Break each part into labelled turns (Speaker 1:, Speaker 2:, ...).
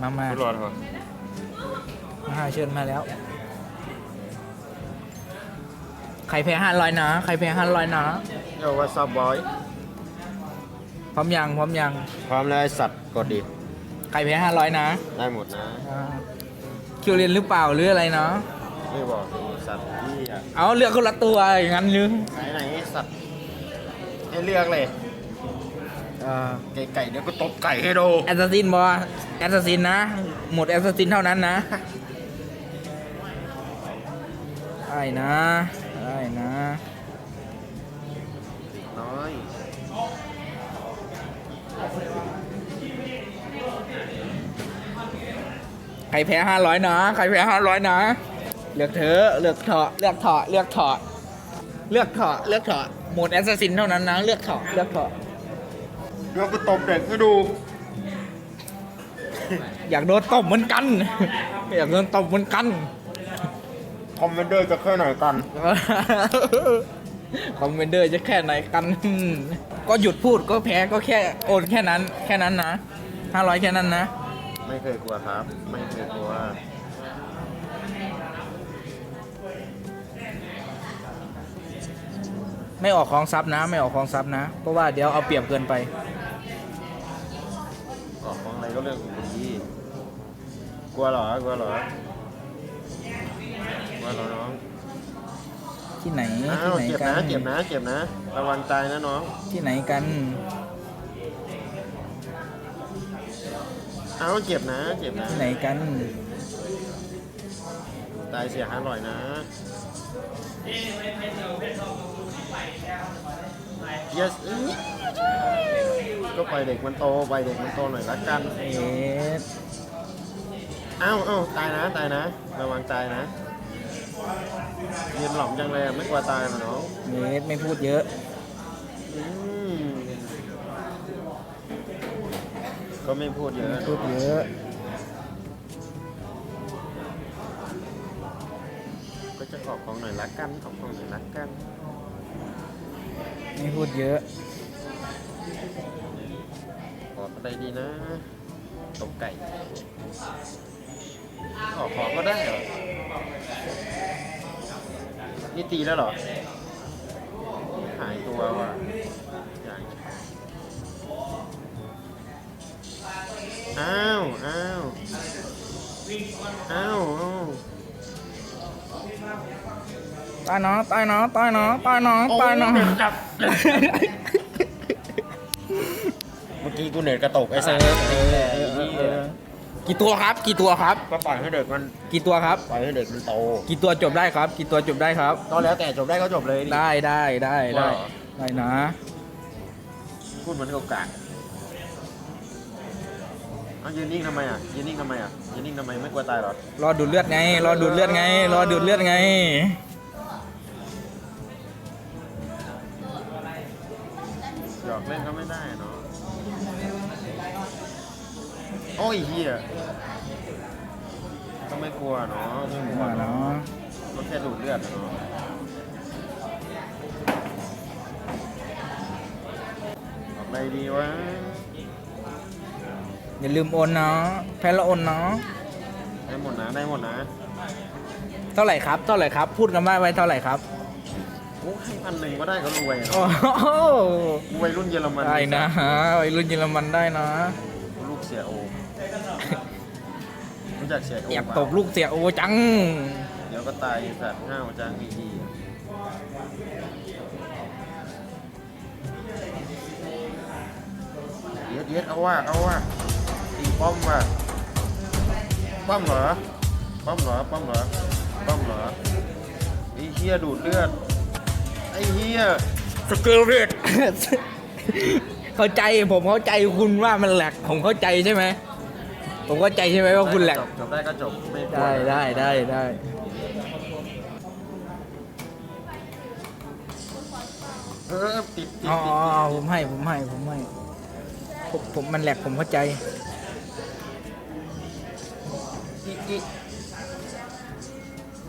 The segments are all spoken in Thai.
Speaker 1: มามา
Speaker 2: ไม่รอดเหรอ
Speaker 1: มาเชิญมาแล้ว ใครแพ้ห้าร้อยนะ ใครแพ้ห้าร้อยนะ
Speaker 2: เรียกว่าซับบอย
Speaker 1: พร้อมยังพร้อมยัง
Speaker 2: พร้อมแล้วไอ้สัตว์กดดิ
Speaker 1: ใครแพ้ห้าร้อยนะ
Speaker 2: ได้หมดนะ
Speaker 1: อ่าคิวเรียนหรือเปล่าหรืออะไรเนาะ
Speaker 2: ไม่บอกสัตว์ที่อะ
Speaker 1: เอาเลือกคนละตัวอย่างนั้นหรือ
Speaker 2: ไหนไหนสัตว์ให้เลือกเลย
Speaker 1: เอ่อ
Speaker 2: ไก่ไก่เดี๋ยวก็ตบไก่ให้ดู
Speaker 1: แอสซัสซินบอแอสซัสซินนะ หมดแอสซัสซินเท่านั้นนะไอ้นะไอ้นะ
Speaker 2: น้อย
Speaker 1: ใครแพ้ห้าร้อยนะใครแพ้ห้าร้อยนะ เลือกเถอะเลือกเถอะเลือกเถอะเลือกเถอะเลือกเถอะเลือกเถอะหมดแอสซัสซินเท่านั้นนะ เลือกเถอะเลือกเถอะ
Speaker 2: เดี๋ยวก็ตบเด็กให้ดู
Speaker 1: อยากโดนตบเหมือนกัน อยากโดนตบเหมือนกัน
Speaker 2: คอมเมนเดอร์จะแค่ไหนกัน
Speaker 1: คอมเมนเดอร์จะแค่ไหนกัน ก็หยุดพูดก็แพ้ก็แค่โอนแค่นั้น แค่นั้นนะห้าร้อยแค่นั้นนะ
Speaker 2: ไม่เคยกลัวครับ ไม่เคยกลัว
Speaker 1: ไม่ออกของซับนะ ไม่ออกของซับนะ เพราะว่าเดี๋ยวเอาเปรียบเกินไป
Speaker 2: ออกของอะไรก็เรื่องของคุณพี่กลัวเหรอกลัวเหรอกลัวเหรอน้อง
Speaker 1: ที่ไหน
Speaker 2: อ้า
Speaker 1: ที่
Speaker 2: ว
Speaker 1: ไหน
Speaker 2: เจ็บ
Speaker 1: กั
Speaker 2: นะ
Speaker 1: น
Speaker 2: เจ็บนะเจ็บนะ ระวังตายนะน้อง
Speaker 1: ที่ไหนกัน
Speaker 2: เอ้าเจ็บนะเจ็บนะ
Speaker 1: ที่ไหนกัน
Speaker 2: ตาย เสียหาอร่อยนะ yes ก็ปล่อยเด็กมันโตปล่อยเด็กมันโตหน่อยละกัน
Speaker 1: เอส
Speaker 2: เอ้าเอ้าตายนะตายนะ ระวังตายนะยืนหลอมจังเลยอะไม่กลัวตายเหรอน้อง
Speaker 1: เอสไม่พูดเยอะ
Speaker 2: อืมก็ไม่พูดเยอะ
Speaker 1: พูดเยอะ
Speaker 2: หน่อยละกันขอของหน่อยละกัน
Speaker 1: ไม่พูดเยอะ
Speaker 2: ขออะไรดีนะตกไก่ขอของก็ได้เหรอ นี่ตีแล้วเหรอ หายตัวว่ะอย่างอ้าวอ้าวอ้าวอ้าว
Speaker 1: ตายเนาะตายเนาะตายเนาะตายเนาะตายเนาะ
Speaker 2: โอ้จับเมื่อกี้กูเน็ตกระตกไอ้สัส
Speaker 1: เออเออเออเออกี่ตัวครับ กี่ตัวครับ
Speaker 2: ก็ปล่อยให้เด็กมัน
Speaker 1: กี่ตัวครับ
Speaker 2: ปล่อยให้เด็กมันโต
Speaker 1: กี่ตัวจบได้ครับ กี่ตัวจบได้ครับ
Speaker 2: ก็แล้วแต่จบได้ก็จบเลยดิ
Speaker 1: ได้ได้ได้ได้
Speaker 2: ว่าเหรอ
Speaker 1: ได้นะ
Speaker 2: พูดเหมันโอกาสเอายืนนิ่งทำไมอะยืนนิ่งทำไมอะยืนนิ่งทำไมไม่กลัวตายหรอ
Speaker 1: รอดูดเลือดไงรอดูดเลือดไงรอดูดเลือดไง
Speaker 2: อกเล่นก็ไม่ได้เนาะโอ้ยเฮียก็ไม่กลัวเนาะไม่กลัว
Speaker 1: ว่า
Speaker 2: เนาะ
Speaker 1: เนาะ
Speaker 2: ก็แค่ดูดเลือดเนาะออกอะไรดีวะ
Speaker 1: อย่าลืมโอนเนาะแพ้แล้วโอนเนาะ
Speaker 2: ได้หมดนะได้หมดนะ
Speaker 1: เท่าไหร่ครับ เท่าไหร่ครับ พูดกันว่าไว้เท่าไหร่ครับ
Speaker 2: โอ้ให้พันหนึ่งก็ได้ก็รวย
Speaker 1: โอ้
Speaker 2: เนาะ
Speaker 1: โห
Speaker 2: วัยรุ่นเยอรมัน
Speaker 1: ได้นะวัยรุ่นเยอรมันได้นะ
Speaker 2: ลูกเสียโอรู้จักเสียโอ
Speaker 1: อยาก
Speaker 2: เปล่
Speaker 1: ตบลูกเสียโอจัง
Speaker 2: เดี๋ยวก็ตายไอ้สัตว์ห้าวจังมีดีเย็ดเย็ดเอาว่าเอาว่าตีป้อมว่ะป้อมเหรอป้อมเหรอป้อมเหรอป้อมเหรอไอ้เฮียดูดเลือดไอ้เฮีย
Speaker 1: สกิลเรดเข้าใจผมเข้าใจคุณว่ามันแหลกผมเข้าใจใช่ไหมผมเข้าใจใช่ไหมว่าคุณแหลก
Speaker 2: จบจบได้ก็จบไม่กลัว
Speaker 1: ได้ได้ได้ได้
Speaker 2: เออติดติด
Speaker 1: อ๋อ
Speaker 2: ติด
Speaker 1: อ๋อ
Speaker 2: ติด
Speaker 1: ผมให้ผมให้ผมให้ผมผมมันแหลกผมเข้าใจ
Speaker 2: อีอี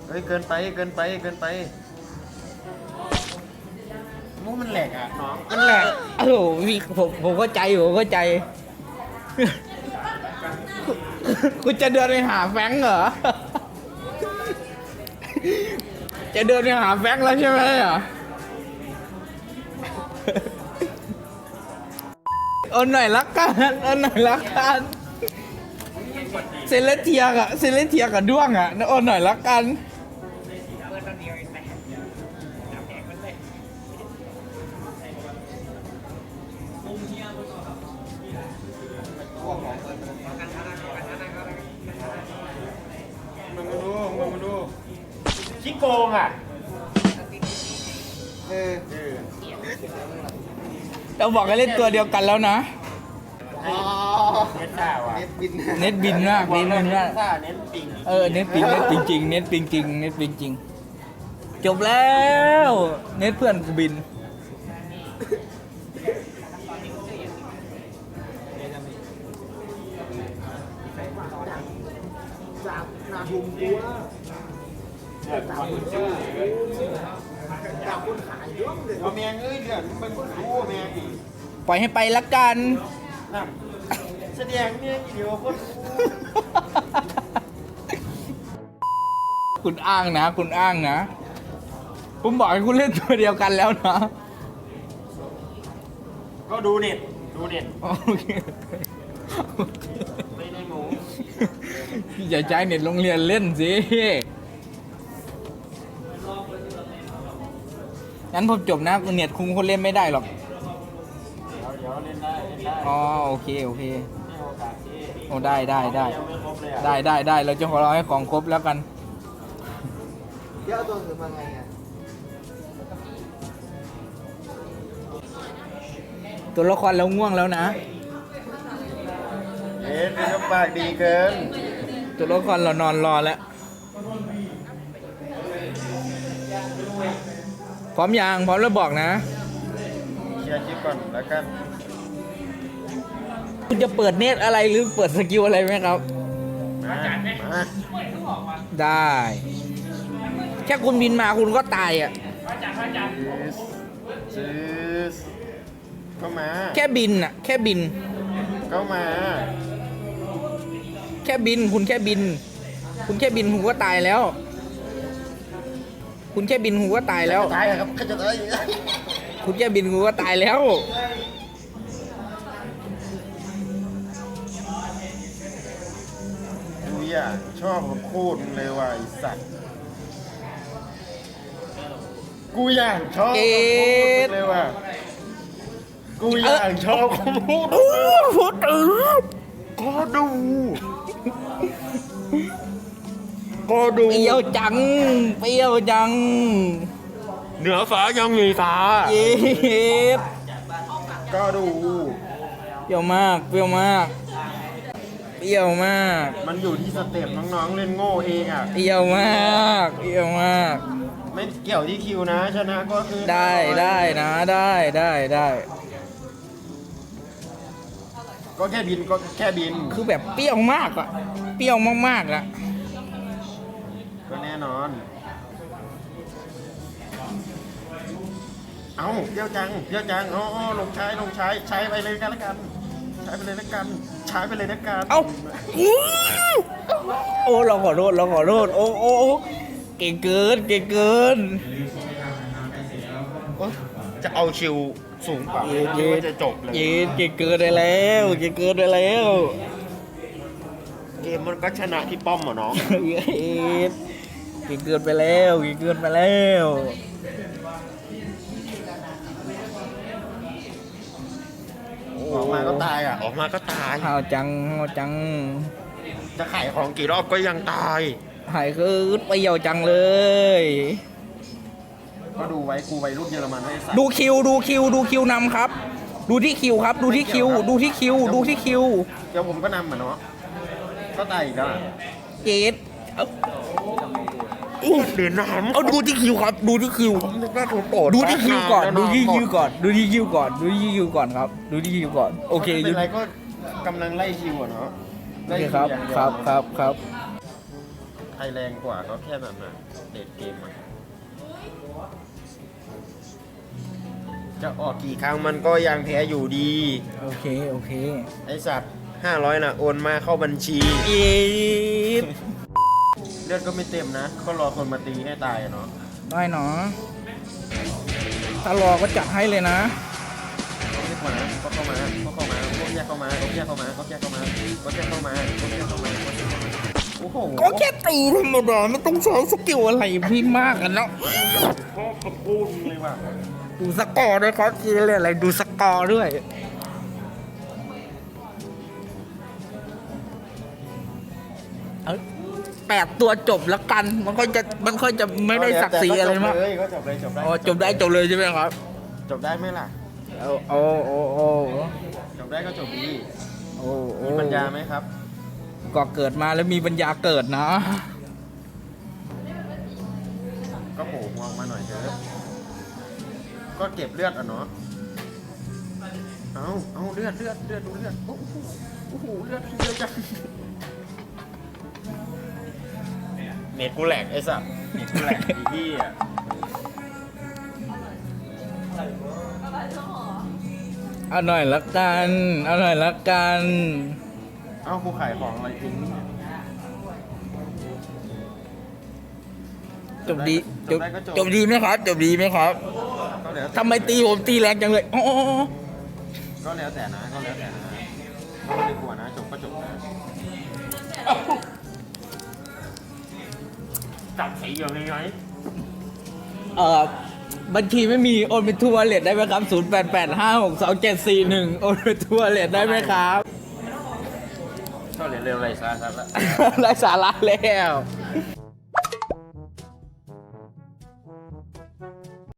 Speaker 2: เฮ้ยเกินไปเกินไปเกินไป มูมันแหลกอะน้องมันแหลก
Speaker 1: โอ้โหพี่ผมผมเข้าใจผมเข้าใจ
Speaker 2: เคุ
Speaker 1: ณจะเดินไปหาแฟรงค์เหรอ จะเดินไปหาแฟรงค์แล้วใช่ไหมอะเอาหน่อยละกันเอาหน่อยละกันเซเลสเทียกับเซเลสเทียกับด้วงอะเอาหน่อยละกัน
Speaker 2: ขี้โกงอะ
Speaker 3: เออ
Speaker 2: เออ
Speaker 1: เราบอกให้เล่นตัวเดียวกันแล้วนะ
Speaker 3: อ๋อ
Speaker 2: เน็ตซ่าว่ะ
Speaker 3: เน็ตบิน
Speaker 1: เน็ตบินมากเน็ตบินมาก
Speaker 2: ซ่าเน็ตปิง
Speaker 1: เออ เน็ตปิงเน็ตปิงจริง เน็ตปิงจริง เน็ตปิงจริง จบแล้ว เน็ตเพื่อนกูบิน
Speaker 3: จากนาทุมกูว่า เลย
Speaker 2: เอาแมงเอ้ยเดือดมันเป็นรู้แมงอีก
Speaker 1: ปล่อยให้ไปละกัน
Speaker 2: นั่นแสดงแมงอีเดียวคนรู้
Speaker 1: คุณอ้างนะ คุณอ้างนะ ผมบอกให้คุณเล่นตัวเดียวกันแล้วนะ
Speaker 2: ก็ดูเน็ตดูเน็ต
Speaker 1: โอเค
Speaker 2: ไม่ได้หมู
Speaker 1: อย่าใช้เน็ตโรงเรียนเล่นสิ งั้นผมจบนะเน็ตคุณคนเล่นไม่ได้หรอก
Speaker 2: เดี๋ยวเดี๋ยวเล่นได้เล่นได้
Speaker 1: อ๋อโอเคโอเค
Speaker 2: ให้โอกาสที่
Speaker 1: โอ้ได้ได้ได้
Speaker 2: ยังไม่ครบเลยอะ
Speaker 1: ได้ได้ได้เราจะขอรอให้ของครบแล้วกัน
Speaker 3: เดี๋ยวเอาตัวถือมาไงอะ
Speaker 1: ตัวละครเราง่วงแล้วนะ
Speaker 2: เอ๊ะเป็นก็ปากดีเกิน
Speaker 1: ตัวละครเรานอนรอแล้ว พร้อมยังพร้อมแล้วบอกนะ
Speaker 2: เคลียร์คลิปก่อนแล้วกัน
Speaker 1: คุณจะเปิดเนตอะไรหรือเปิดสกิลอะไรไหมครับ
Speaker 2: มามา
Speaker 1: ได้ แค่คุณบินมาคุณก็ตายอะ
Speaker 2: ซื้อซื้อก็มา
Speaker 1: แค่บินอะ แค่บิน
Speaker 2: ก็มา
Speaker 1: แค่บิน คุณแค่บิน คุณแค่บินคุณก็ตายแล้ว คุณแค่บินคุณก็ตายแล้ว
Speaker 2: ตายครับขจะตาย
Speaker 1: คุณแค่บินคุณก็ตายแล้ว
Speaker 2: กูอยากชอบกับพูดเลยว่ะไอสัตว์ กูอยากชอบกับพูดเลยว่ะ กูอยากชอบกับพูด
Speaker 1: โอ้โหตื่น
Speaker 2: ก็ดู ก็ดู
Speaker 1: เปรี้ยวจัง เปรี้ยวจัง
Speaker 2: เหนือฟ้ายังมีฟ้า
Speaker 1: เย็บ
Speaker 2: ก็ดู
Speaker 1: เปรี้ยวมาก เปรี้ยวมาก เปรี้ยวมาก
Speaker 2: มันอยู่ที่สเต็ปน้องๆ เล่นโง่เองอะ
Speaker 1: เปรี้ยวมาก เปรี้ยวมาก
Speaker 2: ไม่เกี่ยวที่คิวนะ ชนะก็คือ
Speaker 1: ได้ได้นะได้ได้ได้
Speaker 2: ก็แค่บินก็แค่บิน
Speaker 1: คือแบบเปรี้ยวมากอะเปรี้ยวมากๆอะ
Speaker 2: ก็แน่นอน เอาเดี๋ยวจังเดี๋ยวจังอ๋ออ๋อลงใช้ลงใช้ใช้ไปเลยกันละกัน ใช้ไปเลยละกัน ใช้ไปเลยละกัน
Speaker 1: เอ้าอื้อโอ้เราขอโทษเราขอโทษโอ้โอ้โอ้เก่งเกินเก่งเกิน
Speaker 2: โอ๊ยจะเอาชิวสูงกว่า
Speaker 1: เย็น
Speaker 2: คิ
Speaker 1: เย็
Speaker 2: ดว่านจะจบเลย
Speaker 1: เย็นเก่งเกินไปแล้วเก่งเกินไปแล้ว
Speaker 2: เกมมันก็ชนะที่ป้อมอะเนาะ
Speaker 1: เย็น เก่งเกินไปแล้วเก่งเกินไปแล้ว
Speaker 2: ออกมาก็ตายอะ ออกมาก็ตาย
Speaker 1: เอาจังเอาจัง
Speaker 2: จะขายของกี่รอบก็ยังตาย
Speaker 1: หายคือเปรี้ยวจังเลย
Speaker 2: ก็ดูไว้กูวัยรุ่นเยอรมันไว้สัตว์
Speaker 1: ดูคิวดูคิวดูคิวนำครับ ดูที่คิวครับ ดูที่คิว ดูที่คิว ดูที่คิว
Speaker 2: เดี๋ยวผมก็นำอะเนาะก็ตายอีกแล้วอะ
Speaker 1: เจดเอา
Speaker 2: เดือนน้ำ
Speaker 1: เอาดูที่คิวครับ ดูที่คิว
Speaker 2: น่าถูกโปรด
Speaker 1: ดูที่คิวก่อน
Speaker 2: แล้ว
Speaker 1: ดูที่คิว
Speaker 2: หม
Speaker 1: ก่อน ดูที่คิวก่อน ดูที่คิวก่อนครับ ดูที่คิวก่อน โอเค
Speaker 2: ไม่เป็นไรก็กำลังไล่คิวอะเนาะ
Speaker 1: โอเคครับ
Speaker 2: ไล่วอย่างเดียว
Speaker 1: ครับครับครับ
Speaker 2: ใครแรงกว่าก็แค่นั้นน่ะเด็ดเกมอะจะออกกี่ครั้งมันก็ยังแพ้อยู่ดี
Speaker 1: โอเค โอเค
Speaker 2: ไอสัตว์ห้าร้อยนะโอนมาเข้าบัญชี
Speaker 1: อีฟ
Speaker 2: เลือดก็ไม่เต็มนะ ก็รอคนมาตีให้ตายอะเนาะ
Speaker 1: ได้เนาะถ้ารอก็จัดให้เลยนะ
Speaker 2: ก็เข้ามาก็เข้ามาก็เข้ามาก็แยกเข้ามาก็แยกเข้ามาก็แยกเข้ามาก็แยกเข้ามาก็แยกเข้ามาก็แยกเข้ามาโอ้โห
Speaker 1: ก็แค่ตีธรรมดาไม่ต้องใช้สกิลอะไรพี่มากกันเนาะ
Speaker 2: พ่อขอบคุณเลยว่ะ
Speaker 1: ดูสกอร์ด้วยครับทีเลยอะไรดูสกอร์ด้วยเอ้ย แปดตัวจบแล้วกัน มันค่อยจะมันค่อยจะไม่ได้ศักดิ์ศรีอะไรมาก
Speaker 2: ก็จบเลยจบได้
Speaker 1: อ๋อจบได้จบเลยใช่ไหมครับ
Speaker 2: จบได้ไหมล่ะ
Speaker 1: โอ้โอ้โอ้โอ้
Speaker 2: จบได้ก็จบดี
Speaker 1: โอ้โอ้
Speaker 2: มีปัญญาไหมครับ
Speaker 1: ก็เกิดมาแล้วมีปัญญาเกิดนะ
Speaker 2: ก็โผล่หัวออกมาหน่อยเถอะก็เก็บเลือดอะเนาะเอาเอาเลือดเลือดเลือดดูเลือดโอ้โหโอ้โหเลือดเยอะจัง เน็ตกูแหลกไอ้สัสเน็ตกูแหลกไอ้พี่อะ
Speaker 1: เอาหน่อยละกัน เอาหน่อยละกัน
Speaker 2: เอ้ากูขายของอะไรทิ้ง
Speaker 1: จบดีจบจบดีไหมครับ จบดีไหมครับ
Speaker 2: ก็แล้วแต่
Speaker 1: ทำไมตีผมตีแรงจังเลยอ๋ออ๋ออ๋อ
Speaker 2: ก็แล้วแต่นะก็แล้วแต่นะก็ไม่ได้กลัวนะจบก็จบนะ จับสีอย่างนี้ไหม
Speaker 1: เอ่อบัญชีไม่มีโอนเป็นทัวร์เลทได้ไหมครับ 0 8 8 5 6 2 7 4 1 โอนเป็นทัวร์เลทได้ไหมครับ
Speaker 2: ก็เร็วๆไรซะซะละ
Speaker 1: ไร้สาระแล้ว